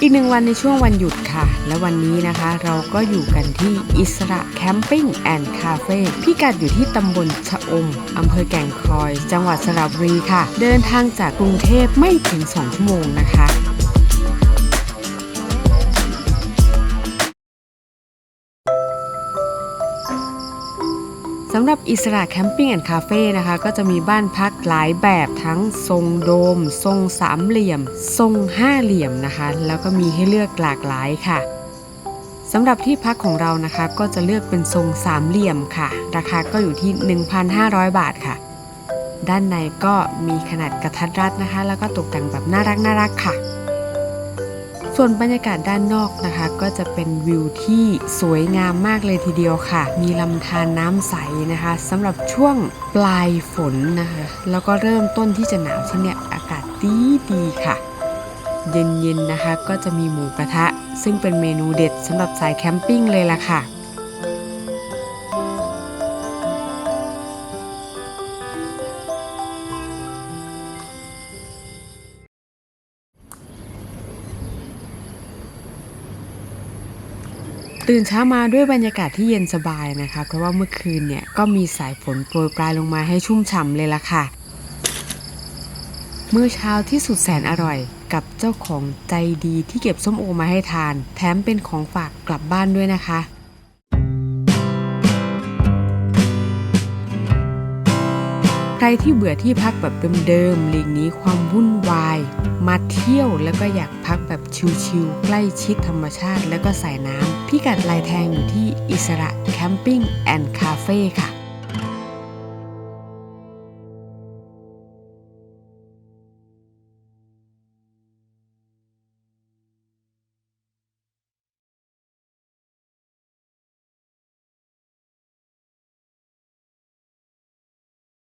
อีกหนึ่งวันในช่วงวันหยุดค่ะ และวันนี้นะคะเราก็อยู่กันที่อิสระแคมปิ้งแอนด์คาเฟ่พิกัดอยู่ที่ตำบลชะอมอำเภอแก่งคอย จังหวัดสระบุรีค่ะ เดินทางจากกรุงเทพไม่ถึง 2 ชั่วโมงนะคะ สำหรับอิสระแคมปิ้งแอนด์คาเฟ่นะคะ ก็จะมีบ้านพักหลายแบบทั้งทรงโดม ทรงสามเหลี่ยม ทรงห้าเหลี่ยมนะคะ แล้วก็มีให้เลือกหลากหลายค่ะสำหรับที่พักของเรานะคะ ก็จะเลือกเป็นทรงสามเหลี่ยมค่ะ ราคาก็อยู่ที่ 1,500 บาทค่ะ ด้านในก็มีขนาดกระทัดรัดนะคะ แล้วก็ตกแต่งแบบน่ารักน่ารักค่ะ ส่วนบรรยากาศด้านนอกนะคะ ก็จะเป็นวิวที่สวยงามมากเลยทีเดียวค่ะ มีลำธารน้ำใสนะคะสำหรับช่วงปลายฝนนะคะ แล้วก็เริ่มต้นที่จะหนาวที่เนี่ยอากาศดีดีค่ะ เย็นๆนะคะก็จะมีหมูกระทะ ซึ่งเป็นเมนูเด็ดสำหรับสายแคมปิ้งเลยล่ะค่ะ ตื่นเช้ามาด้วยบรรยากาศที่เย็นสบายนะคะ เพราะว่าเมื่อคืนเนี่ยก็มีสายฝนโปรยปลายลงมาให้ชุ่มฉ่ำเลยล่ะค่ะมื้อเช้าที่สุดแสนอร่อย กับเจ้าของใจดีที่เก็บส้มโอมาให้ทาน แถมเป็นของฝากกลับบ้านด้วยนะคะ ใครที่เบื่อที่พักแบบเดิมๆหลีกนี้ความวุ่นวาย มาเที่ยวแล้วก็อยากพักแบบชิลๆใกล้ชิดธรรมชาติแล้วก็สายน้ำพิกัดลายแทงอยู่ที่อิสระแคมปิ้งแอนด์คาเฟ่ค่ะ